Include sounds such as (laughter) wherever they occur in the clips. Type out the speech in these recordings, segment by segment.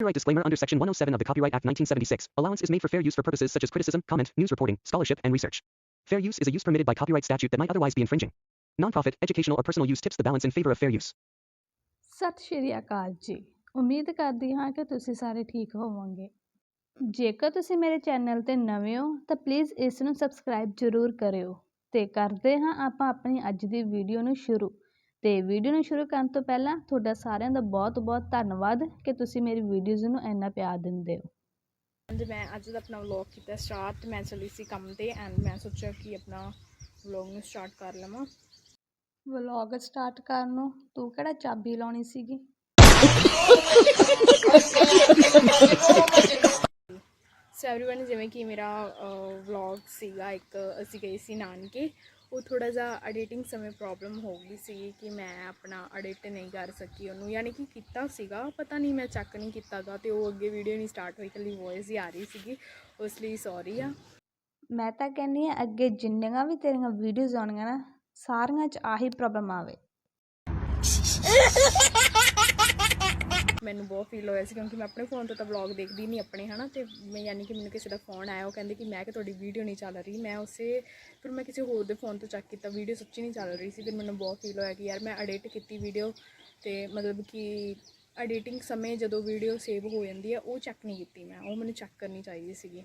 Copyright disclaimer under Section 107 of the Copyright Act 1976. Allowance is made for fair use for purposes such as criticism, comment, news reporting, scholarship, and research. Fair use is a use permitted by copyright statute that might otherwise be infringing. Nonprofit, educational, or personal use tips the balance in favor of fair use. ਸਤਿ ਸ਼੍ਰੀ ਅਕਾਲ ਜੀ ਉਮੀਦ ਕਰਦੀ ਹਾਂ ਕਿ ਤੁਸੀਂ ਸਾਰੇ ਠੀਕ ਹੋਵੋਗੇ ਜੇਕਰ ਤੁਸੀਂ ਮੇਰੇ ਚੈਨਲ ਤੇ ਨਵੇਂ ਹੋ ਤਾਂ ਪਲੀਜ਼ ਇਸ ਨੂੰ ਸਬਸਕ੍ਰਾਈਬ ਜ਼ਰੂਰ ਕਰਿਓ ਤੇ ਕਰਦੇ ਹਾਂ ਆਪਾਂ ਆਪਣੀ ਅੱਜ ਦੀ ਵੀਡੀਓ ਨੂੰ ਸ਼ੁਰੂ ਤੇ ਵੀਡੀਓ ਨੂੰ ਸ਼ੁਰੂ ਕਰਨ ਤੋਂ ਪਹਿਲਾਂ ਤੁਹਾਡਾ ਸਾਰਿਆਂ ਦਾ ਬਹੁਤ-ਬਹੁਤ ਧੰਨਵਾਦ ਕਿ ਤੁਸੀਂ ਮੇਰੀ ਵੀਡੀਓਜ਼ ਨੂੰ ਇੰਨਾ ਪਿਆਰ ਦਿੰਦੇ ਹੋ ਹਾਂਜੀ ਮੈਂ ਅੱਜ ਦਾ ਆਪਣਾ ਵਲੌਗ ਕੀਤਾ ਸਟਾਰਟ ਮੈਂ ਚੱਲੀ ਸੀ ਕੰਮ ਤੇ ਐਂਡ ਮੈਂ ਸੋਚਿਆ ਕਿ ਆਪਣਾ ਵਲੌਗ ਨੂੰ ਸਟਾਰਟ ਕਰ ਲਵਾਂ ਵਲੌਗ ਸਟਾਰਟ ਕਰਨ ਨੂੰ ਤੂੰ ਕਿਹੜਾ ਚਾਬੀ ਲਾਉਣੀ ਸੀਗੀ ਸੋ एवरीवन ਜਿਵੇਂ ਕਿ ਮੇਰਾ ਵਲੌਗ ਸੀਗਾ ਇੱਕ ਅਸੀਂ ਗਏ ਸੀ ਨਾਨਕੇ ਉਹ ਥੋੜਾ ਜਿਹਾ ਐਡੀਟਿੰਗ ਸਮੇਂ ਪ੍ਰੋਬਲਮ ਹੋ ਗਈ ਸੀ ਕਿ ਮੈਂ ਆਪਣਾ ਐਡਿਟ ਨਹੀਂ ਕਰ ਸਕੀ ਉਹਨੂੰ ਯਾਨੀ ਕਿ ਕੀਤਾ ਸੀਗਾ ਪਤਾ ਨਹੀਂ ਮੈਂ ਚੱਕ ਨਹੀਂ ਕੀਤਾਗਾ ਤੇ ਉਹ ਅੱਗੇ ਵੀਡੀਓ ਨਹੀਂ ਸਟਾਰਟ ਹੋਈ ਕੱਲੀ ਵੌਇਸ ਹੀ ਆ ਰਹੀ ਸੀਗੀ ਉਸ ਲਈ ਸੌਰੀ ਆ। ਮੈਂ ਤਾਂ ਕਹਿੰਦੀ ਆ ਅੱਗੇ ਜਿੰਨੀਆਂ ਵੀ ਤੇਰੀਆਂ ਵੀਡੀਓਜ਼ ਆਉਣਗੀਆਂ ਨਾ ਸਾਰੀਆਂ 'ਚ ਆਹੀ ਪ੍ਰੋਬਲਮ ਆਵੇ। (laughs) ਮੈਨੂੰ ਬਹੁਤ ਫੀਲ ਹੋਇਆ ਸੀ ਕਿਉਂਕਿ ਮੈਂ ਆਪਣੇ ਫੋਨ ਤੋਂ ਤਾਂ ਵਲੌਗ ਦੇਖਦੀ ਨਹੀਂ ਆਪਣੇ, ਹਨਾ? ਤੇ ਮੈਂ ਯਾਨੀ ਕਿ ਮੈਨੂੰ ਕਿਸੇ ਦਾ ਫੋਨ ਆਇਆ, ਉਹ ਕਹਿੰਦੇ ਕਿ ਮੈਂ ਕਿ ਤੁਹਾਡੀ ਵੀਡੀਓ ਨਹੀਂ ਚੱਲ ਰਹੀ। ਮੈਂ ਉਸੇ, ਫਿਰ ਮੈਂ ਕਿਸੇ ਹੋਰ ਦੇ ਫੋਨ ਤੋਂ ਚੈੱਕ ਕੀਤਾ ਵੀਡੀਓ ਸੱਚੀ ਨਹੀਂ ਚੱਲ ਰਹੀ ਸੀ। ਫਿਰ ਮੈਨੂੰ ਬਹੁਤ ਫੀਲ ਹੋਇਆ ਕਿ ਯਾਰ ਮੈਂ ਐਡਿਟ ਕੀਤੀ ਵੀਡੀਓ ਤੇ ਮਤਲਬ ਕਿ ਐਡੀਟਿੰਗ ਸਮੇਂ ਜਦੋਂ ਵੀਡੀਓ ਸੇਵ ਹੋ ਜਾਂਦੀ ਹੈ ਉਹ ਚੈੱਕ ਨਹੀਂ ਕੀਤੀ ਮੈਂ। ਉਹ ਮੈਨੂੰ ਚੈੱਕ ਕਰਨੀ ਚਾਹੀਦੀ ਸੀਗੀ।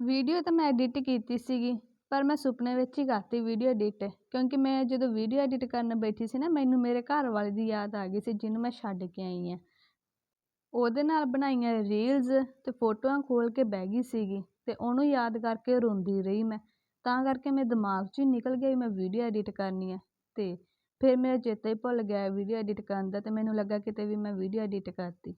ਵੀਡੀਓ ਤਾਂ ਮੈਂ ਐਡਿਟ ਕੀਤੀ ਸੀਗੀ, ਪਰ ਮੈਂ ਸੁਪਨੇ ਵਿੱਚ ਹੀ ਕਰਤੀ ਵੀਡੀਓ ਐਡਿਟ ਕਿਉਂਕਿ ਮੈਂ ਜਦੋਂ ਵੀਡੀਓ ਐਡਿਟ ਕਰਨ ਬੈਠੀ ਸੀ ਨਾ, ਮੈਨੂੰ ਮੇਰੇ ਘਰ ਵਾਲੇ ਦੀ ਯਾਦ ਆ ਗਈ ਸੀ, ਜਿਹਨੂੰ ਮੈਂ ਛੱਡ ਕੇ ਆਈ ਹਾਂ। ਉਹਦੇ ਨਾਲ ਬਣਾਈਆਂ ਰੀਲਜ਼ ਅਤੇ ਫੋਟੋਆਂ ਖੋਲ੍ਹ ਕੇ ਬਹਿ ਗਈ ਸੀਗੀ ਅਤੇ ਉਹਨੂੰ ਯਾਦ ਕਰਕੇ ਰੋਂਦੀ ਰਹੀ ਮੈਂ। ਤਾਂ ਕਰਕੇ ਮੇਰੇ ਦਿਮਾਗ 'ਚ ਹੀ ਨਿਕਲ ਗਿਆ ਵੀ ਮੈਂ ਵੀਡੀਓ ਐਡਿਟ ਕਰਨੀ ਹੈ ਅਤੇ ਫਿਰ ਮੇਰਾ ਚੇਤਾ ਹੀ ਭੁੱਲ ਗਿਆ ਵੀਡੀਓ ਐਡਿਟ ਕਰਨ ਦਾ ਅਤੇ ਮੈਨੂੰ ਲੱਗਾ ਕਿਤੇ ਵੀ ਮੈਂ ਵੀਡੀਓ ਐਡਿਟ ਕਰਤੀ।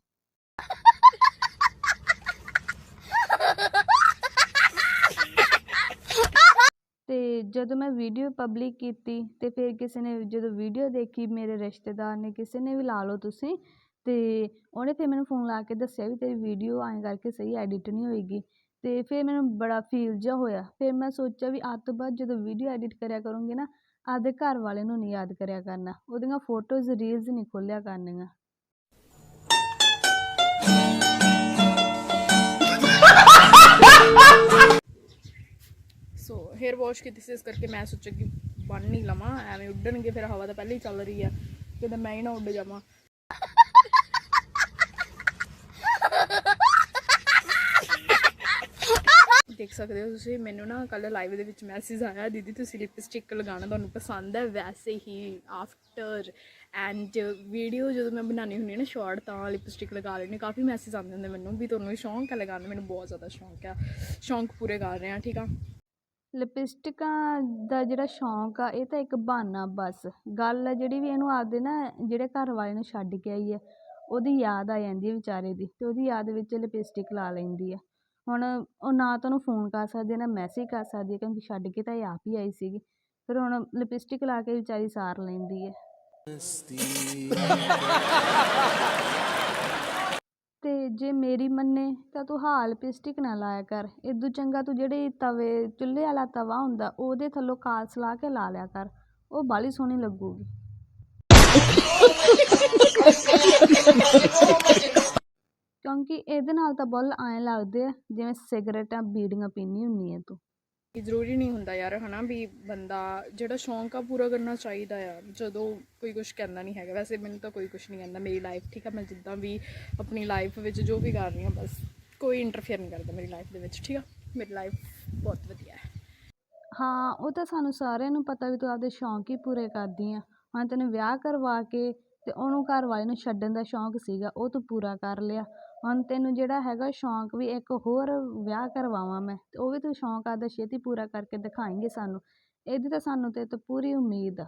ਅਤੇ ਜਦੋਂ ਮੈਂ ਵੀਡੀਓ ਪਬਲਿਕ ਕੀਤੀ ਅਤੇ ਫਿਰ ਕਿਸੇ ਨੇ ਜਦੋਂ ਵੀਡੀਓ ਦੇਖੀ ਮੇਰੇ ਰਿਸ਼ਤੇਦਾਰ ਨੇ, ਕਿਸੇ ਨੇ ਵੀ ਲਾ ਲਓ ਤੁਸੀਂ ਤੇ ਉਹਨੇ ਫਿਰ ਮੈਨੂੰ ਫੋਨ ਲਾ ਕੇ ਦੱਸਿਆ ਵੀ ਤੇਰੀ ਵੀਡੀਓ ਐਂ ਕਰਕੇ ਸਹੀ ਐਡਿਟ ਨਹੀਂ ਹੋਏਗੀ। ਤੇ ਫਿਰ ਮੈਨੂੰ ਬੜਾ ਫੀਲ ਜਿਹਾ ਹੋਇਆ। ਫਿਰ ਮੈਂ ਸੋਚਿਆ ਵੀ ਅੱਜ ਤੋਂ ਬਾਅਦ ਜਦੋਂ ਵੀਡੀਓ ਐਡਿਟ ਕਰਿਆ ਕਰੂੰਗੀ ਨਾ, ਆਪਦੇ ਘਰ ਵਾਲੇ ਨੂੰ ਨਹੀਂ ਯਾਦ ਕਰਿਆ ਕਰਨਾ। ਉਹਦੀਆਂ ਫੋਟੋਜ਼ ਰੀਲਸ ਨਹੀਂ ਖੋਲਿਆ ਕਰਨੀਆਂ। ਸੋ ਹੇਅਰ ਵਾਸ਼ ਕੀਤੀ ਸੀ, ਇਸ ਕਰਕੇ ਮੈਂ ਸੋਚਿਆ ਕਿ ਬੰਨ ਨਹੀਂ ਲਵਾਂ। ਐਵੇਂ ਉੱਡਣਗੇ, ਫਿਰ ਹਵਾ ਤਾਂ ਪਹਿਲਾਂ ਹੀ ਚੱਲ ਰਹੀ ਆ। ਕਿਤੇ ਮੈਂ ਹੀ ਨਾ ਉੱਡ ਜਾਵਾਂ। ਦੇਖ ਸਕਦੇ ਹੋ ਤੁਸੀਂ, ਮੈਨੂੰ ਨਾ ਕੱਲ ਲਾਈਵ ਦੇ ਵਿੱਚ ਮੈਸੇਜ ਆਇਆ, ਦੀਦੀ, ਤੁਸੀਂ ਲਿਪਸਟਿਕ ਲਗਾਉਣਾ ਤੁਹਾਨੂੰ ਪਸੰਦ ਹੈ? ਵੈਸੇ ਹੀ ਆਫਟਰ ਐਂਡ ਵੀਡੀਓ ਜਦੋਂ ਮੈਂ ਬਣਾਉਣੀ ਹੁੰਦੀ ਹੈ ਨਾ ਸ਼ਾਰਟ ਤਾਂ ਲਿਪਸਟਿਕ ਲਗਾ ਲੈਣੀ ਕਾਫੀ ਮੈਸੇਜ ਆਉਂਦੇ ਹੁੰਦੇ ਮੈਨੂੰ, ਵੀ ਤੁਹਾਨੂੰ ਵੀ ਸ਼ੌਂਕ ਹੈ ਲਗਾਉਣ ਦਾ ਮੈਨੂੰ ਬਹੁਤ ਜ਼ਿਆਦਾ ਸ਼ੌਂਕ ਆ ਸ਼ੌਂਕ ਪੂਰੇ ਕਰ ਰਹੇ ਆ ਠੀਕ ਆ? ਲਿਪਸਟਿਕਾਂ ਦਾ ਜਿਹੜਾ ਸ਼ੌਂਕ ਆ, ਇਹ ਤਾਂ ਇੱਕ ਬਹਾਨਾ ਬਸ। ਗੱਲ ਆ ਜਿਹੜੀ ਵੀ ਇਹਨੂੰ ਆਪਦੇ ਨਾ ਜਿਹੜੇ ਘਰ ਵਾਲੇ ਨੂੰ ਛੱਡ ਕੇ ਆਈ ਹੈ ਉਹਦੀ ਯਾਦ ਆ ਜਾਂਦੀ ਹੈ ਵਿਚਾਰੇ ਦੀ, ਤੇ ਉਹਦੀ ਯਾਦ ਵਿੱਚ ਲਿਪਸਟਿਕ ਲਾ ਲੈਂਦੀ ਹੈ ਹੁਣ ਉਹ ਨਾ ਤਾਂ ਉਹਨੂੰ ਫੋਨ ਕਰ ਸਕਦੀ ਨਾ ਮੈਸੇਜ ਕਰ ਸਕਦੀ ਕਿਉਂਕਿ ਛੱਡ ਕੇ ਤਾਂ ਇਹ ਆਪ ਹੀ ਆਈ ਸੀਗੀ। ਫਿਰ ਹੁਣ ਲਿਪਸਟਿਕ ਲਾ ਕੇ ਵਿਚਾਰੀ ਸਾਰ ਲੈਂਦੀ ਹੈ। ਤੇ ਜੇ ਮੇਰੀ ਮੰਨੇ ਤਾਂ ਤੂੰ ਹਾਂ ਲਿਪਸਟਿਕ ਨਾ ਲਾਇਆ ਕਰ। ਇਦੋਂ ਚੰਗਾ ਤੂੰ ਜਿਹੜੇ ਤਵੇ, ਚੁੱਲ੍ਹੇ ਵਾਲਾ ਤਵਾ ਹੁੰਦਾ, ਉਹਦੇ ਥੱਲੋਂ ਕਾਲਸ ਲਾ ਕੇ ਲਾ ਲਿਆ ਕਰ। ਉਹ ਬਾਹਲੀ ਸੋਹਣੀ ਲੱਗੂਗੀ। ਕਿਉਂਕਿ ਇਹਦੇ ਨਾਲ ਤਾਂ ਬੁੱਲ ਐਂ ਲੱਗਦੇ ਆ ਜਿਵੇਂ ਸਿਗਰਟਾਂ ਬੀੜੀਆਂ ਪੀਂਦੀ ਹੁੰਦੀ ਹੈ ਤੂੰ। ਇਹ ਜ਼ਰੂਰੀ ਨਹੀਂ ਹੁੰਦਾ ਯਾਰ ਹਨਾ ਵੀ ਬੰਦਾ ਜਿਹੜਾ ਸ਼ੌਂਕ ਆ ਪੂਰਾ ਕਰਨਾ ਚਾਹੀਦਾ ਆ। ਜਦੋਂ ਕੋਈ ਕੁਝ ਕਹਿੰਦਾ ਨਹੀਂ ਹੈਗਾ ਵੈਸੇ ਮੈਨੂੰ ਤਾਂ ਕੋਈ ਕੁਝ ਨਹੀਂ ਕਹਿੰਦਾ ਮੇਰੀ ਲਾਈਫ ਠੀਕ ਆ ਮੈਂ ਜਿੱਦਾਂ ਵੀ ਆਪਣੀ ਲਾਈਫ ਵਿੱਚ ਜੋ ਵੀ ਕਰ ਰਹੀ ਹਾਂ ਬਸ ਕੋਈ ਇੰਟਰਫੇਅਰ ਨਹੀਂ ਕਰਦਾ ਮੇਰੀ ਲਾਈਫ ਦੇ ਵਿੱਚ ਠੀਕ ਆ? ਮੇਰੀ ਲਾਈਫ ਬਹੁਤ ਵਧੀਆ ਹੈ। ਹਾਂ ਉਹ ਤਾਂ ਸਾਨੂੰ ਸਾਰਿਆਂ ਨੂੰ ਪਤਾ ਵੀ ਤੂੰ ਆਪਦੇ ਸ਼ੌਂਕ ਹੀ ਪੂਰੇ ਕਰਦੀ ਆ। ਹੁਣ ਤੈਨੂੰ ਵਿਆਹ ਕਰਵਾ ਕੇ ਤੇ ਉਹਨੂੰ ਘਰ ਵਾਲੇ ਨੂੰ ਛੱਡਣ ਦਾ ਸ਼ੌਂਕ ਸੀਗਾ ਉਹ ਤੂੰ ਪੂਰਾ ਕਰ ਲਿਆ। ਹੁਣ ਤੈਨੂੰ ਜਿਹੜਾ ਹੈਗਾ ਸ਼ੌਂਕ ਵੀ ਇੱਕ ਹੋਰ ਵਿਆਹ ਕਰਵਾਵਾਂ ਮੈਂ, ਤੇ ਉਹ ਵੀ ਤੂੰ ਸ਼ੌਂਕ ਆਪਦਾ ਛੇਤੀ ਪੂਰਾ ਕਰਕੇ ਦਿਖਾਏਂਗੇ ਸਾਨੂੰ। ਇਹਦੀ ਤਾਂ ਸਾਨੂੰ ਤੇ ਤੋਂ ਪੂਰੀ ਉਮੀਦ ਆ।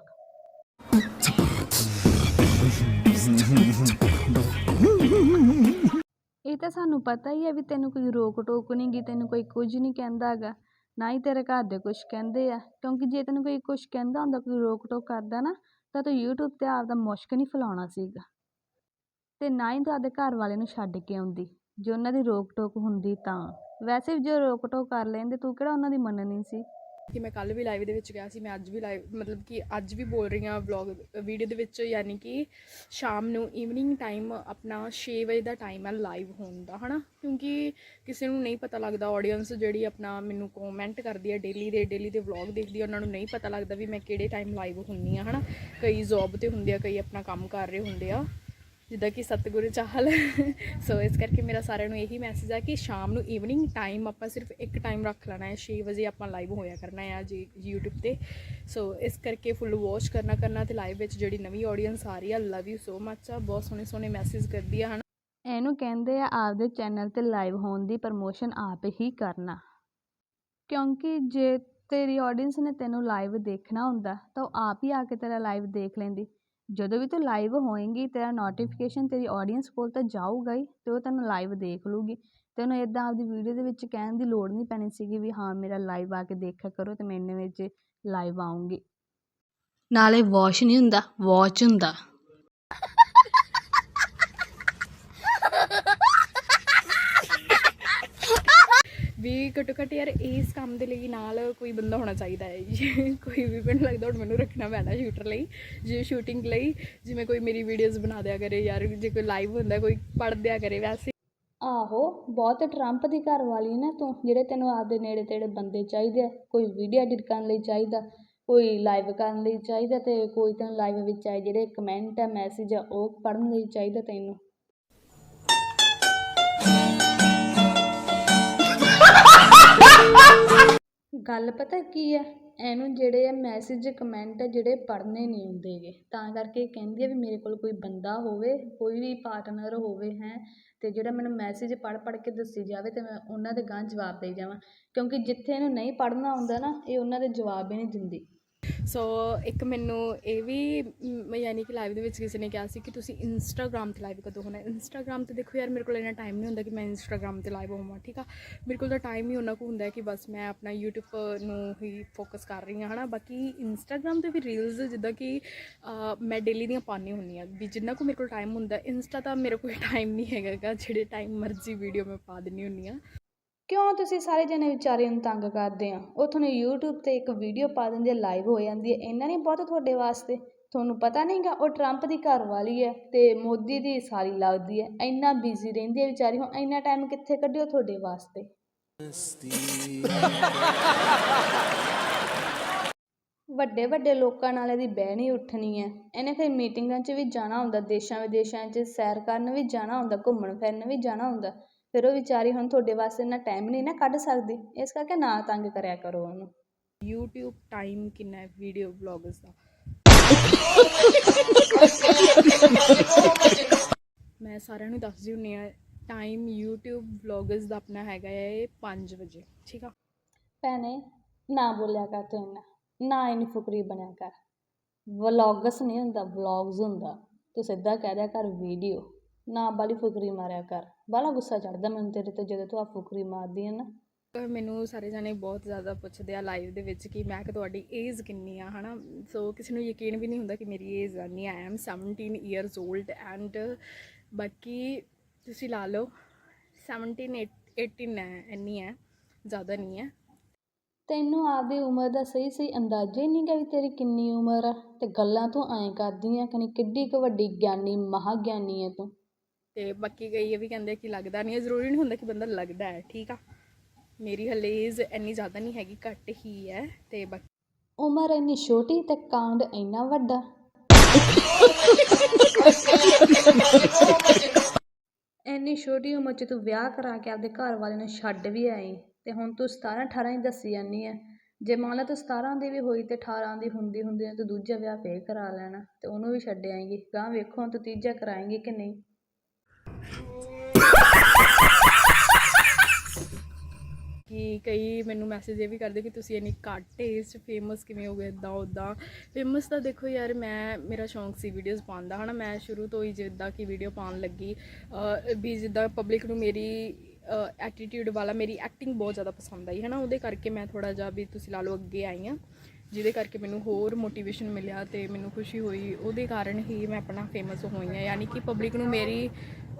ਇਹ ਤਾਂ ਸਾਨੂੰ ਪਤਾ ਹੀ ਹੈ ਵੀ ਤੈਨੂੰ ਕੋਈ ਰੋਕ ਟੋਕ ਨਹੀਂ ਗੀ, ਤੈਨੂੰ ਕੋਈ ਕੁਝ ਨਹੀਂ ਕਹਿੰਦਾ ਹੈਗਾ, ਨਾ ਹੀ ਤੇਰੇ ਘਰ ਦੇ ਕੁਝ ਕਹਿੰਦੇ ਆ। ਕਿਉਂਕਿ ਜੇ ਤੈਨੂੰ ਕੋਈ ਕੁਝ ਕਹਿੰਦਾ ਹੁੰਦਾ, ਕੋਈ ਰੋਕ ਟੋਕ ਕਰਦਾ ਨਾ, ਤਾਂ ਤੂੰ YouTube ਤੇ ਆਪਦਾ ਮੁਸ਼ਕ ਨਹੀਂ ਫੈਲਾਉਣਾ ਸੀਗਾ। ਅਤੇ ਨਾ ਹੀ ਤੂੰ ਆਪਦੇ ਘਰ ਵਾਲੇ ਨੂੰ ਛੱਡ ਕੇ ਆਉਂਦੀ। ਜੇ ਉਹਨਾਂ ਦੀ ਰੋਕ ਟੋਕ ਹੁੰਦੀ ਤਾਂ। ਵੈਸੇ ਵੀ ਜੇ ਰੋਕ ਟੋਕ ਕਰ ਲੈਂਦੇ, ਤੂੰ ਕਿਹੜਾ ਉਹਨਾਂ ਦੀ ਮੰਨਣੀ ਸੀ? ਕਿ ਮੈਂ ਕੱਲ ਵੀ ਲਾਈਵ ਦੇ ਵਿੱਚ ਗਿਆ ਸੀ, ਮੈਂ ਅੱਜ ਵੀ ਲਾਈਵ ਮਤਲਬ ਕਿ ਅੱਜ ਵੀ ਬੋਲ ਰਹੀ ਹਾਂ ਵਲੌਗ ਵੀਡੀਓ ਦੇ ਵਿੱਚ, ਯਾਨੀ ਕਿ ਸ਼ਾਮ ਨੂੰ ਈਵਨਿੰਗ ਟਾਈਮ ਆਪਣਾ 6 ਵਜੇ ਦਾ ਟਾਈਮ ਹੈ ਲਾਈਵ ਹੋਣ ਦਾ, ਹਨਾ? ਕਿਉਂਕਿ ਕਿਸੇ ਨੂੰ ਨਹੀਂ ਪਤਾ ਲੱਗਦਾ ਆਡੀਅנס ਜਿਹੜੀ ਆਪਣਾ ਮੈਨੂੰ ਕਮੈਂਟ ਕਰਦੀ ਹੈ ਡੇਲੀ ਦੇ ਡੇਲੀ ਦੇ ਵਲੌਗ ਦੇਖਦੀ ਹੈ, ਉਹਨਾਂ ਨੂੰ ਨਹੀਂ ਪਤਾ ਲੱਗਦਾ ਵੀ ਮੈਂ ਕਿਹੜੇ ਟਾਈਮ ਲਾਈਵ ਹੁੰਨੀ ਆ ਹਨਾ? ਕਈ ਜੌਬ ਤੇ ਹੁੰਦੇ ਆ, ਕਈ ਆਪਣਾ ਕੰਮ ਕਰ ਰਹੇ ਹੁੰਦੇ ਆ। ਜਿੱਦਾਂ ਕਿ ਸਤਿਗੁਰੂ ਚਾਹਲ। ਸੋ ਇਸ ਕਰਕੇ ਮੇਰਾ ਸਾਰਿਆਂ ਨੂੰ ਇਹੀ ਮੈਸੇਜ ਆ ਕਿ ਸ਼ਾਮ ਨੂੰ ਈਵਨਿੰਗ ਟਾਈਮ ਆਪਾਂ ਸਿਰਫ ਇੱਕ ਟਾਈਮ ਰੱਖ ਲੈਣਾ ਹੈ। 6 ਵਜੇ ਆਪਾਂ ਲਾਈਵ ਹੋਇਆ ਕਰਨਾ ਹੈ ਜੀ YouTube ਤੇ। ਸੋ ਇਸ ਕਰਕੇ ਫੁੱਲ ਵਾਚ ਕਰਨਾ ਕਰਨਾ ਤੇ ਲਾਈਵ ਵਿੱਚ ਜਿਹੜੀ ਨਵੀਂ ਆਡੀਅנס ਆ ਰਹੀ ਆ ਲਵ ਯੂ ਸੋ ਮੱਚ ਆ। ਬਹੁਤ ਸੋਹਣੇ ਸੋਹਣੇ ਮੈਸੇਜ ਕਰਦੀ ਆ, ਹਨ? ਇਹਨੂੰ ਕਹਿੰਦੇ ਆ ਆਪਦੇ ਚੈਨਲ ਤੇ ਲਾਈਵ ਹੋਣ ਦੀ ਪ੍ਰਮੋਸ਼ਨ ਆਪ ਹੀ ਕਰਨਾ। ਕਿਉਂਕਿ ਜੇ ਤੇਰੀ ਆਡੀਅנס ਨੇ ਤੈਨੂੰ ਲਾਈਵ ਦੇਖਣਾ ਹੁੰਦਾ, ਤਾਂ ਉਹ ਆਪ ਹੀ ਆ ਕੇ ਤੇਰਾ ਲਾਈਵ ਦੇਖ ਲੈਂਦੀ। ਜਦੋਂ ਵੀ ਤੂੰ ਲਾਈਵ ਹੋਏਂਗੀ, ਤੇਰਾ ਨੋਟੀਫਿਕੇਸ਼ਨ ਤੇਰੀ ਆਡੀਅੰਸ ਕੋਲ ਤਾਂ ਜਾਊਗਾ ਹੀ, ਤੇ ਉਹ ਤੈਨੂੰ ਲਾਈਵ ਦੇਖ ਲੂਗੀ। ਤੈਨੂੰ ਇੱਦਾਂ ਆਪਦੀ ਵੀਡੀਓ ਦੇ ਵਿੱਚ ਕਹਿਣ ਦੀ ਲੋੜ ਨਹੀਂ ਪੈਣੀ ਸੀਗੀ ਵੀ ਹਾਂ, ਮੇਰਾ ਲਾਈਵ ਆ ਕੇ ਦੇਖਿਆ ਕਰੋ ਅਤੇ ਮੈਂ ਇੰਨੇ ਵਿੱਚ ਲਾਈਵ ਆਊਂਗੀ। ਨਾਲੇ ਵਾਸ਼ ਨਹੀਂ ਹੁੰਦਾ ਵਾਚ ਹੁੰਦਾ। ਵੀ ਘੱਟੋ ਘੱਟ ਯਾਰ ਇਸ ਕੰਮ ਦੇ ਲਈ ਨਾਲ ਕੋਈ ਬੰਦਾ ਹੋਣਾ ਚਾਹੀਦਾ ਹੈ ਜੀ। (laughs) ਕੋਈ ਵੀ ਮੈਨੂੰ ਲੱਗਦਾ ਹੁਣ ਮੈਨੂੰ ਰੱਖਣਾ ਪੈਣਾ ਸ਼ੂਟਰ ਲਈ, ਜੇ ਸ਼ੂਟਿੰਗ ਲਈ, ਜਿਵੇਂ ਕੋਈ ਮੇਰੀ ਵੀਡੀਓਜ਼ ਬਣਾ ਦਿਆ ਕਰੇ ਯਾਰ, ਜੇ ਕੋਈ ਲਾਈਵ ਹੁੰਦਾ, ਕੋਈ ਪੜ੍ਹ ਦਿਆ ਕਰੇ ਵੈਸੇ ਆਹੋ, ਬਹੁਤ ਟਰੰਪ ਦੀ ਘਰ ਵਾਲੀ ਨਾ ਤੂੰ, ਜਿਹੜੇ ਤੈਨੂੰ ਆਪਦੇ ਨੇੜੇ ਤੇੜੇ ਬੰਦੇ ਚਾਹੀਦੇ ਆ, ਕੋਈ ਵੀਡੀਓ ਐਡਿਟ ਕਰਨ ਲਈ ਚਾਹੀਦਾ, ਕੋਈ ਲਾਈਵ ਕਰਨ ਲਈ ਚਾਹੀਦਾ ਤੇ ਕੋਈ ਤੈਨੂੰ ਲਾਈਵ ਵਿੱਚ ਆਏ ਜਿਹੜੇ ਕਮੈਂਟ ਆ ਮੈਸੇਜ ਆ, ਉਹ ਪੜ੍ਹਨ ਲਈ ਚਾਹੀਦਾ ਤੈਨੂੰ ਗੱਲ ਪਤਾ ਕੀ ਆ? ਇਹਨੂੰ ਜਿਹੜੇ ਆ ਮੈਸੇਜ ਕਮੈਂਟ ਆ ਜਿਹੜੇ ਪੜ੍ਹਨੇ ਨਹੀਂ ਆਉਂਦੇ ਹੁੰਦੇਗੇ। ਤਾਂ ਕਰਕੇ ਇਹ ਕਹਿੰਦੀ ਆ ਵੀ ਮੇਰੇ ਕੋਲ ਕੋਈ ਬੰਦਾ ਹੋਵੇ, ਕੋਈ ਵੀ ਪਾਰਟਨਰ ਹੋਵੇ, ਹੈ ਅਤੇ ਜਿਹੜਾ ਮੈਨੂੰ ਮੈਸੇਜ ਪੜ੍ਹ ਪੜ੍ਹ ਕੇ ਦੱਸੀ ਜਾਵੇ ਅਤੇ ਮੈਂ ਉਹਨਾਂ ਦੇ ਅਗਾਂਹ ਜਵਾਬ ਦੇਈ ਜਾਵਾਂ। ਕਿਉਂਕਿ ਜਿੱਥੇ ਇਹਨੂੰ ਨਹੀਂ ਪੜ੍ਹਨਾ ਆਉਂਦਾ ਨਾ, ਇਹ ਉਹਨਾਂ ਦੇ ਜਵਾਬ ਹੀ ਨਹੀਂ ਦਿੰਦੀ। ਸੋ ਇੱਕ ਮੈਨੂੰ ਇਹ ਵੀ ਯਾਨੀ ਕਿ ਲਾਈਵ ਦੇ ਵਿੱਚ ਕਿਸੇ ਨੇ ਕਿਹਾ ਸੀ ਕਿ ਤੁਸੀਂ ਇੰਸਟਾਗ੍ਰam ਤੇ ਲਾਈਵ ਕਦੋਂ ਹੋਣਾ ਇੰਸਟਾਗ੍ਰam ਤੇ ਦੇਖੋ ਯਾਰ, ਮੇਰੇ ਕੋਲ ਇੰਨਾ ਟਾਈਮ ਨਹੀਂ ਹੁੰਦਾ ਕਿ ਮੈਂ ਇੰਸਟਾਗ੍ਰam ਤੇ ਲਾਈਵ ਹੋਵਾਂ, ਠੀਕ ਆ? ਮੇਰੇ ਕੋਲ ਤਾਂ ਟਾਈਮ ਹੀ ਉਹਨਾਂ ਕੁ ਹੁੰਦਾ ਕਿ ਬਸ ਮੈਂ ਆਪਣਾ YouTube ਨੂੰ ਹੀ ਫੋਕਸ ਕਰ ਰਹੀ ਹਾਂ, ਹਨਾ? ਬਾਕੀ ਇੰਸਟਾਗ੍ਰam ਤੇ ਵੀ ਰੀਲਸ ਜਿੱਦਾਂ ਕਿ ਮੈਂ ਡੇਲੀ ਦੀਆਂ ਪਾਉਂਦੀ ਹੁੰਦੀ ਆ ਵੀ ਜਿੰਨਾ ਕੁ ਮੇਰੇ ਕੋਲ ਟਾਈਮ ਹੁੰਦਾ ਇੰਸਟਾ ਤਾਂ ਮੇਰੇ ਕੋਲ ਟਾਈਮ ਨਹੀਂ ਹੈਗਾ ਜਿਹੜੇ ਟਾਈਮ ਮਰਜ਼ੀ ਵੀਡੀਓ ਮੈਂ ਪਾ ਦਿੰਦੀ ਹੁੰਦੀ ਆ ਕਿਉਂ ਤੁਸੀਂ ਸਾਰੇ ਜਣੇ ਵਿਚਾਰੇ ਨੂੰ ਤੰਗ ਕਰਦੇ ਆ? ਉਹ ਤੁਹਾਨੂੰ YouTube ਤੇ ਇੱਕ ਵੀਡੀਓ ਪਾ ਦਿੰਦੇ ਹੈ ਲਾਈਵ ਹੋ ਜਾਂਦੀ ਹੈ। ਇੰਨਾ ਨਹੀਂ, ਬਹੁਤ ਤੁਹਾਡੇ ਵਾਸਤੇ। ਤੁਹਾਨੂੰ ਪਤਾ ਨਹੀਂਗਾ ਉਹ ਟਰੰਪ ਦੀ ਘਰ ਵਾਲੀ ਹੈ ਤੇ ਮੋਦੀ ਦੀ ਸਾਰੀ ਲੱਗਦੀ ਹੈ। ਇੰਨਾ ਬਿਜ਼ੀ ਰਹਿੰਦੀ ਹੈ ਵਿਚਾਰੀ ਹੁਣ, ਇੰਨਾ ਟਾਈਮ ਕਿੱਥੇ ਕੱਢਿਓ ਤੁਹਾਡੇ ਵਾਸਤੇ? ਵੱਡੇ ਵੱਡੇ ਲੋਕਾਂ ਨਾਲ ਇਹਦੀ ਬਹਿ ਨਹੀਂ ਉੱਠਣੀ ਹੈ। ਇਹਨੇ ਫਿਰ ਮੀਟਿੰਗਾਂ 'ਚ ਵੀ ਜਾਣਾ ਹੁੰਦਾ ਦੇਸ਼ਾਂ ਵਿਦੇਸ਼ਾਂ 'ਚ ਸੈਰ ਕਰਨ ਵੀ ਜਾਣਾ ਹੁੰਦਾ ਘੁੰਮਣ ਫਿਰਨ ਵੀ ਜਾਣਾ ਹੁੰਦਾ। ਫਿਰ ਉਹ ਵਿਚਾਰੀ ਹੁਣ ਤੁਹਾਡੇ ਵਾਸਤੇ ਇੰਨਾ ਟਾਈਮ ਨਹੀਂ ਨਾ ਕੱਢ ਸਕਦੀ। ਇਸ ਕਰਕੇ ਨਾ ਤੰਗ ਕਰਿਆ ਕਰੋ ਉਹਨੂੰ। YouTube ਟਾਈਮ ਕਿੰਨਾ ਹੈ ਵੀਡੀਓ ਵਲੌਗਸ ਦਾ? ਮੈਂ ਸਾਰਿਆਂ ਨੂੰ ਦੱਸਦੀ ਹੁੰਨੀ ਆ ਟਾਈਮ YouTube ਵਲੌਗਸ ਦਾ ਆਪਣਾ ਹੈਗਾ ਹੈ 5 ਵਜੇ ਠੀਕ ਆ? ਭੈਣੇ ਨਾ ਬੋਲਿਆ ਕਰ ਤੂੰ ਇੰਨਾ ਨਾ ਇੰਨੀ ਫੁਕਰੀ ਬਣਿਆ ਕਰ। ਵਲੌਗਸ ਨਹੀਂ ਹੁੰਦਾ ਵਲੌਗਸ ਹੁੰਦਾ। ਤੂੰ ਸਿੱਧਾ ਕਹਿ ਦਿਆ ਕਰ ਵੀਡੀਓ ਨਾ ਬਾਲੀ ਫੁਕਰੀ ਮਾਰਿਆ ਕਰ। ਬਾਲਾ ਗੁੱਸਾ ਚੜਦਾ ਮੈਨੂੰ ਤੇਰੇ ਤੇ ਜਦੋਂ ਤੂੰ ਆ ਫੁਕਰੀ ਮਾਰਦੀ ਹੈ ਨਾ। ਮੈਨੂੰ ਸਾਰੇ ਜਾਣੇ ਬਹੁਤ ਜ਼ਿਆਦਾ ਪੁੱਛਦੇ ਆ ਲਾਈਵ ਦੇ ਵਿੱਚ ਕਿ ਮੈਂ ਕਿ ਤੁਹਾਡੀ ਏਜ ਕਿੰਨੀ ਆ ਹਨਾ? ਸੋ ਕਿਸੇ ਨੂੰ ਯਕੀਨ ਵੀ ਨਹੀਂ ਹੁੰਦਾ ਕਿ ਮੇਰੀ ਏਜ ਨਹੀਂ I am 17 years old and ਬਾਕੀ ਤੁਸੀਂ ਲਾ ਲਓ 17 18 ਹੈ ਇੰਨੀ ਹੈ ਜ਼ਿਆਦਾ ਨਹੀਂ ਹੈ ਤੈਨੂੰ ਆਪਦੀ ਉਮਰ ਦਾ ਸਹੀ ਸਹੀ ਅੰਦਾਜ਼ਾ ਹੀ ਨਹੀਂਗਾ ਵੀ ਤੇਰੀ ਕਿੰਨੀ ਉਮਰ ਆ। ਤੇ ਗੱਲਾਂ ਤੂੰ ਐਂ ਕਰਦੀ ਆ ਕਨੀ ਕਿੱਡੀ ਕੁ ਵੱਡੀ ਗਿਆਨੀ ਮਹਾਗਿਆਨੀ ਹੈ ਤੂੰ। ਤੇ ਬਾਕੀ ਕਈ ਇਹ ਵੀ ਕਹਿੰਦੇ ਕਿ ਲੱਗਦਾ ਨਹੀਂ ਹੈ ਜ਼ਰੂਰੀ ਨਹੀਂ ਹੁੰਦਾ ਕਿ ਬੰਦਾ ਲੱਗਦਾ ਹੈ ਠੀਕ ਆ? ਮੇਰੀ ਹਲੇ ਏਜ ਇੰਨੀ ਜ਼ਿਆਦਾ ਨਹੀਂ ਹੈਗੀ ਘੱਟ ਹੀ ਹੈ ਤੇ ਬਾਕੀ ਉਮਰ ਇੰਨੀ ਛੋਟੀ ਤੇ ਕਾਂਡ ਇੰਨਾ ਵੱਡਾ। ਇੰਨੀ ਛੋਟੀ ਉਮਰ 'ਚ ਤੂੰ ਵਿਆਹ ਕਰਾ ਕੇ ਆਪਦੇ ਘਰ ਵਾਲੇ ਨੂੰ ਛੱਡ ਵੀ ਆਈ ਤੇ ਹੁਣ ਤੂੰ 17 18 ਹੀ ਦੱਸੀ ਜਾਂਦੀ ਆ ਜੇ ਮੰਨ ਲਾ ਤੂੰ 17 ਦੀ ਵੀ ਹੋਈ ਤੇ 18 ਦੀ ਹੁੰਦੀ ਹੁੰਦੀ ਤੂੰ ਦੂਜਾ ਵਿਆਹ ਫੇਰ ਕਰਾ ਲੈਣਾ ਤੇ ਉਹਨੂੰ ਵੀ ਛੱਡ ਆਏਂਗੀ। ਗਾਂ ਵੇਖੋ ਤੂੰ ਤੀਜਾ ਕਰਾਏਂਗੀ ਕਿ ਨਹੀਂ। ਕਿ ਕਈ ਮੈਨੂੰ ਮੈਸੇਜ ਇਹ ਵੀ ਕਰਦੇ ਕਿ ਤੁਸੀਂ ਇੰਨੀ ਘੱਟ ਟੇਸਟ ਫੇਮਸ ਕਿਵੇਂ ਹੋ ਗਏ ਇਦਾਂ ਉਦਾਂ ਫੇਮਸ ਤਾਂ ਦੇਖੋ ਯਾਰ, ਮੈਂ, ਮੇਰਾ ਸ਼ੌਂਕ ਸੀ ਵੀਡੀਓਜ਼ ਪਾਉਣ ਦਾ, ਹਨਾ। ਮੈਂ ਸ਼ੁਰੂ ਤੋਂ ਹੀ ਜਿੱਦਾਂ ਕਿ ਵੀਡੀਓ ਪਾਉਣ ਲੱਗੀ। ਵੀ ਜਿੱਦਾਂ ਪਬਲਿਕ ਨੂੰ ਮੇਰੀ ਐਟੀਟਿਊਡ ਵਾਲਾ, ਮੇਰੀ ਐਕਟਿੰਗ ਬਹੁਤ ਜ਼ਿਆਦਾ ਪਸੰਦ ਆਈ ਹੈ ਨਾ ਉਹਦੇ ਕਰਕੇ ਮੈਂ ਥੋੜਾ ਜਿਹਾ ਵੀ ਤੁਸੀਂ ਲਾ ਲਓ ਅੱਗੇ ਆਈ ਹਾਂ। ਜਿਹਦੇ ਕਰਕੇ ਮੈਨੂੰ ਹੋਰ ਮੋਟੀਵੇਸ਼ਨ ਮਿਲਿਆ ਤੇ ਮੈਨੂੰ ਖੁਸ਼ੀ ਹੋਈ। ਉਹਦੇ ਕਾਰਨ ਹੀ ਮੈਂ ਆਪਣਾ ਫੇਮਸ ਹੋਈ ਹਾਂ। ਯਾਨੀ ਕਿ ਪਬਲਿਕ ਨੂੰ ਮੇਰੀ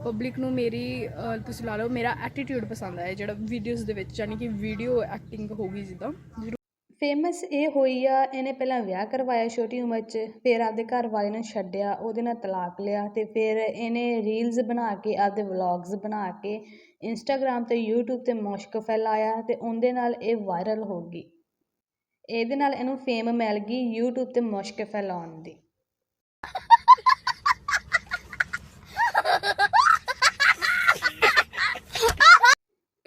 ਪਬਲਿਕ ਨੂੰ ਮੇਰੀ ਅਹ, ਤੁਸੀਂ ਲਾ ਲਓ ਮੇਰਾ ਐਟੀਟਿਊਡ ਪਸੰਦ ਆਇਆ ਜਿਹੜਾ ਵੀਡੀਓਜ਼ ਦੇ ਵਿੱਚ ਯਾਨੀ ਕਿ ਵੀਡੀਓ ਐਕਟਿੰਗ ਹੋ ਗਈ ਜਿੱਦਾਂ। ਜ਼ਰੂਰ ਫੇਮਸ ਇਹ ਹੋਈ ਆ ਇਹਨੇ ਪਹਿਲਾਂ ਵਿਆਹ ਕਰਵਾਇਆ ਛੋਟੀ ਉਮਰ 'ਚ ਫਿਰ ਆਪਦੇ ਘਰ ਵਾਲੇ ਨੂੰ ਛੱਡਿਆ ਉਹਦੇ ਨਾਲ ਤਲਾਕ ਲਿਆ ਤੇ ਫਿਰ ਇਹਨੇ ਰੀਲਸ ਬਣਾ ਕੇ ਆਪਦੇ ਵਲੌਗਸ ਬਣਾ ਕੇ ਇੰਸਟਾਗ੍ਰਾਮ ਤੇ YouTube ਤੇ ਮੁਸ਼ਕ ਫੈਲਾਇਆ ਤੇ ਉਹਦੇ ਨਾਲ ਇਹ ਵਾਇਰਲ ਹੋ ਗਈ। ਇਹਦੇ ਨਾਲ ਇਹਨੂੰ ਫੇਮ ਮਿਲ ਗਈ YouTube ਤੇ ਮੁਸ਼ਕ ਫੈਲਾਉਣ ਦੀ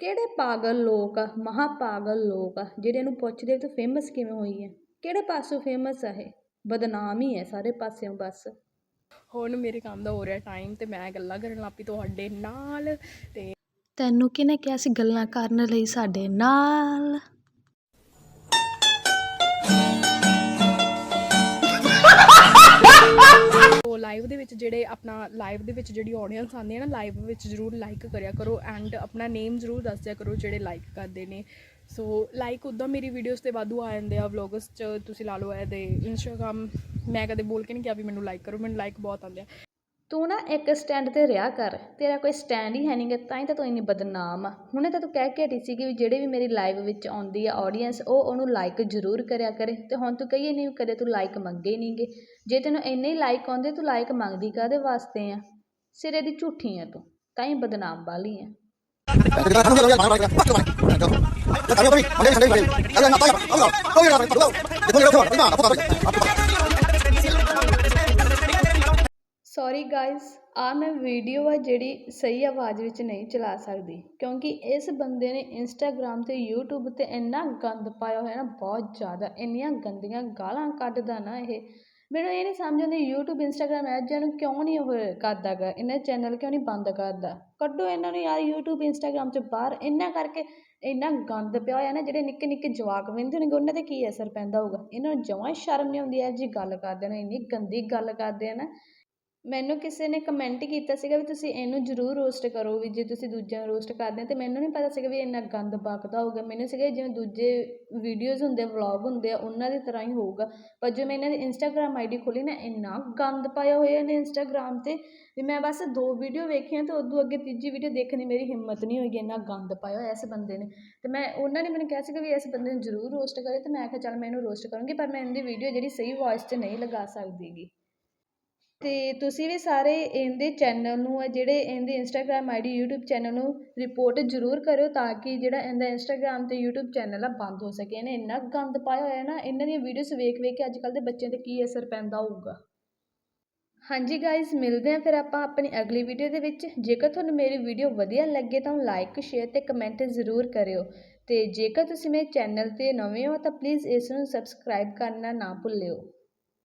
ਕਿਹੜੇ ਪਾਗਲ ਲੋਕ ਆ ਮਹਾ ਪਾਗਲ ਲੋਕ ਆ ਜਿਹੜੇ ਇਹਨੂੰ ਪੁੱਛਦੇ ਤੂੰ ਫੇਮਸ ਕਿਵੇਂ ਹੋਈ ਹੈ ਕਿਹੜੇ ਪਾਸੋਂ ਫੇਮਸ ਆ ਇਹ? ਬਦਨਾਮ ਹੀ ਹੈ ਸਾਰੇ ਪਾਸਿਓਂ ਬਸ। ਹੁਣ ਮੇਰੇ ਕੰਮ ਦਾ ਹੋ ਰਿਹਾ ਟਾਈਮ ਤੇ ਮੈਂ ਗੱਲਾਂ ਕਰਨ ਲੱਗ ਪਈ ਤੁਹਾਡੇ ਨਾਲ ਤੇ ਤੈਨੂੰ ਕਿਹਨੇ ਕਿਹਾ ਸੀ ਗੱਲਾਂ ਕਰਨ ਲਈ ਸਾਡੇ ਨਾਲ? ਸੋ ਲਾਈਵ ਦੇ ਵਿੱਚ ਜਿਹੜੇ ਆਪਣਾ ਲਾਈਵ ਦੇ ਵਿੱਚ ਜਿਹੜੀ ਆਡੀਅנס ਆਉਂਦੀ ਹੈ ਨਾ ਲਾਈਵ ਵਿੱਚ ਜ਼ਰੂਰ ਲਾਈਕ ਕਰਿਆ ਕਰੋ ਐਂਡ ਆਪਣਾ ਨੇਮ ਜ਼ਰੂਰ ਦੱਸਿਆ ਕਰੋ ਜਿਹੜੇ ਲਾਈਕ ਕਰਦੇ ਨੇ। ਸੋ ਲਾਈਕ ਉਦਾਂ ਮੇਰੀ ਵੀਡੀਓਜ਼ ਤੇ ਵਾਧੂ ਆ ਜਾਂਦੇ ਆ ਵਲੌਗਸ ਚ, ਤੁਸੀਂ ਲਾ ਲਓ ਇਹਦੇ ਇੰਸਟਾਗ੍ਰਾਮ ਮੈਂ ਕਦੇ ਬੋਲ ਕੇ ਨਹੀਂ ਕਿਹਾ ਵੀ ਮੈਨੂੰ ਲਾਈਕ ਕਰੋ, ਮੈਨੂੰ ਲਾਈਕ ਬਹੁਤ ਆਉਂਦੇ ਆ। ਤੂੰ ਨਾ ਇੱਕ ਸਟੈਂਡ ਤੇ ਰਿਹਾ ਕਰ, ਤੇਰਾ ਕੋਈ ਸਟੈਂਡ ਹੀ ਹੈ ਨਹੀਂ ਗਾ ਤਾਂ ਹੀ ਤਾਂ ਤੂੰ ਇੰਨੀ ਬਦਨਾਮ ਆ। ਹੁਣੇ ਤਾਂ ਤੂੰ ਕਹਿ ਕੇ ਹਟੀ ਸੀ ਕਿ ਵੀ ਜਿਹੜੇ ਵੀ ਮੇਰੀ ਲਾਈਵ ਵਿੱਚ ਆਉਂਦੀ ਆ ਆਡੀਅנס ਉਹ ਉਹਨੂੰ ਲਾਈਕ ਜ਼ਰੂਰ ਕਰਿਆ ਕਰੇ। ਤੇ ਹੁਣ ਤੂੰ ਕਹੀਏ ਨਹੀਂ ਕਦੇ ਤੂੰ ਲਾਈਕ ਮੰਗੇ ਨਹੀਂਗੇ ਜੇ ਤੈਨੂੰ ਇੰਨੇ ਲਾਈਕ ਆਉਂਦੇ, ਤੂੰ ਲਾਈਕ ਮੰਗਦੀ ਕਾਦੇ ਵਾਸਤੇ ਆ? ਸਿਰੇ ਦੀ ਝੂਠੀ ਆ ਤੂੰ ਤਾਂ ਹੀ ਬਦਨਾਮ ਵਾਲੀ ਆ। ਸੌਰੀ ਗਾਇਸ ਆ ਮੈਂ ਵੀਡੀਓ ਆ ਜਿਹੜੀ ਸਹੀ ਆਵਾਜ਼ ਵਿੱਚ ਨਹੀਂ ਚਲਾ ਸਕਦੀ, ਕਿਉਂਕਿ ਇਸ ਬੰਦੇ ਨੇ ਇੰਸਟਾਗ੍ਰam ਤੇ YouTube ਤੇ ਇੰਨਾ ਗੰਦ ਪਾਇਆ ਹੋਇਆ ਨਾ, ਬਹੁਤ ਜ਼ਿਆਦਾ, ਇੰਨੀਆਂ ਗੰਦੀਆਂ ਗਾਲਾਂ ਕੱਢਦਾ ਨਾ ਇਹ। ਮੈਨੂੰ ਇਹ ਨਹੀਂ ਸਮਝ ਆਉਂਦੀ YouTube, Instagram ਐਜਾਂ ਨੂੰ ਕਿਉਂ ਨਹੀਂ ਉਹ ਕਰਦਾ ਗਾ, ਇਹਨਾਂ ਚੈਨਲ ਕਿਉਂ ਨਹੀਂ ਬੰਦ ਕਰਦਾ? ਕੱਢੋ ਇਹਨਾਂ ਨੂੰ ਯਾਰ YouTube, Instagram 'ਚ ਬਾਹਰ ਇਹਨਾਂ ਕਰਕੇ ਇੰਨਾ ਗੰਦ ਪਿਆ ਹੋਇਆ ਨਾ, ਜਿਹੜੇ ਨਿੱਕੇ ਨਿੱਕੇ ਜਵਾਕ ਵਹਿੰਦੇ ਹੋਣਗੇ, ਉਹਨਾਂ ਤੇ ਕੀ ਅਸਰ ਪੈਂਦਾ ਹੋਊਗਾ? ਇਹਨਾਂ ਨੂੰ ਜਮਾਂ ਸ਼ਰਮ ਨਹੀਂ ਆਉਂਦੀ, ਇਹ ਜੀ ਗੱਲ ਕਰਦੇ ਨੇ, ਇੰਨੀ ਗੰਦੀ ਗੱਲ ਕਰਦੇ ਆ ਨਾ। ਮੈਨੂੰ ਕਿਸੇ ਨੇ ਕਮੈਂਟ ਕੀਤਾ ਸੀਗਾ ਵੀ ਤੁਸੀਂ ਇਹਨੂੰ ਜ਼ਰੂਰ ਰੋਸਟ ਕਰੋ ਵੀ ਜੇ ਤੁਸੀਂ ਦੂਜਿਆਂ ਨੂੰ ਰੋਸਟ ਕਰਦੇ ਆ, ਤੇ ਮੈਨੂੰ ਨਹੀਂ ਪਤਾ ਸੀਗਾ ਵੀ ਇੰਨਾ ਗੰਦ ਬਕਦਾ ਹੋਊਗਾ। ਮੈਨੂੰ ਸੀਗਾ ਜਿਵੇਂ ਦੂਜੇ ਵੀਡੀਓਜ਼ ਹੁੰਦੇ ਵਲੋਗ ਹੁੰਦੇ ਆ, ਉਹਨਾਂ ਦੀ ਤਰ੍ਹਾਂ ਹੀ ਹੋਊਗਾ। ਪਰ ਜੋ ਮੈਂ ਇਹਨਾਂ ਦੀ ਇੰਸਟਾਗ੍ਰਾਮ ਆਈ ਡੀ ਖੋਲੀ ਨਾ, ਇੰਨਾ ਗੰਦ ਪਾਇਆ ਹੋਇਆ ਇਹਨੇ ਇੰਸਟਾਗ੍ਰਾਮ ਤੇ ਵੀ ਮੈਂ ਬਸ ਦੋ ਵੀਡੀਓ ਵੇਖੀਆਂ ਅਤੇ ਉਦੋਂ ਅੱਗੇ ਤੀਜੀ ਵੀਡੀਓ ਦੇਖਣ ਦੀ ਮੇਰੀ ਹਿੰਮਤ ਨਹੀਂ ਹੋਈ ਇੰਨਾ ਗੰਦ ਪਾਇਆ ਹੋਇਆ ਇਸ ਬੰਦੇ ਨੇ। ਅਤੇ ਮੈਂ, ਉਹਨਾਂ ਨੇ ਮੈਨੂੰ ਕਿਹਾ ਸੀਗਾ ਵੀ ਇਸ ਬੰਦੇ ਨੂੰ ਜ਼ਰੂਰ ਰੋਸਟ ਕਰੇ ਅਤੇ ਮੈਂ ਕਿਹਾ ਚੱਲ ਮੈਂ ਇਹਨੂੰ ਰੋਸਟ ਕਰੂੰਗੀ, ਪਰ ਮੈਂ ਇਹਦੀ ਵੀਡੀਓ ਜਿਹੜੀ ਸਹੀ ਵੌਇਸ 'ਚ ਨਹੀਂ ਲਗਾ ਸਕਦੀਗੀ। ਅਤੇ ਤੁਸੀਂ ਵੀ ਸਾਰੇ ਇਹਦੇ ਚੈਨਲ ਨੂੰ ਆ ਜਿਹੜੇ ਇਹਦੇ ਇੰਸਟਾਗ੍ਰਾਮ ਆਈ ਡੀ ਯੂਟਿਊਬ ਚੈਨਲ ਨੂੰ ਰਿਪੋਰਟ ਜ਼ਰੂਰ ਕਰਿਓ ਤਾਂ ਕਿ ਜਿਹੜਾ ਇਹਦਾ ਇੰਸਟਾਗ੍ਰਾਮ ਅਤੇ ਯੂਟਿਊਬ ਚੈਨਲ ਆ ਬੰਦ ਹੋ ਸਕੇ। ਇਹਨੇ ਇੰਨਾ ਗੰਦ ਪਾਇਆ ਹੋਇਆ ਨਾ, ਇਹਨਾਂ ਦੀਆਂ ਵੀਡੀਓਜ਼ ਵੇਖ ਵੇਖ ਕੇ ਅੱਜ ਕੱਲ੍ਹ ਦੇ ਬੱਚਿਆਂ ਤੇ ਕੀ ਅਸਰ ਪੈਂਦਾ ਹੋਊਗਾ। ਹਾਂਜੀ ਗਾਇਸ ਮਿਲਦੇ ਹਾਂ ਫਿਰ ਆਪਾਂ ਆਪਣੀ ਅਗਲੀ ਵੀਡੀਓ ਦੇ ਵਿੱਚ। ਜੇਕਰ ਤੁਹਾਨੂੰ ਮੇਰੀ ਵੀਡੀਓ ਵਧੀਆ ਲੱਗੇ ਤਾਂ ਲਾਈਕ ਸ਼ੇਅਰ ਤੇ ਕਮੈਂਟ ਜ਼ਰੂਰ ਕਰਿਓ। ਤੇ ਜੇਕਰ ਤੁਸੀਂ ਮੇਰੇ ਚੈਨਲ ਤੇ ਨਵੇਂ ਹੋ ਤਾਂ ਪਲੀਜ਼ ਇਸ ਨੂੰ ਸਬਸਕ੍ਰਾਈਬ ਕਰਨਾ ਨਾ ਭੁੱਲਿਓ।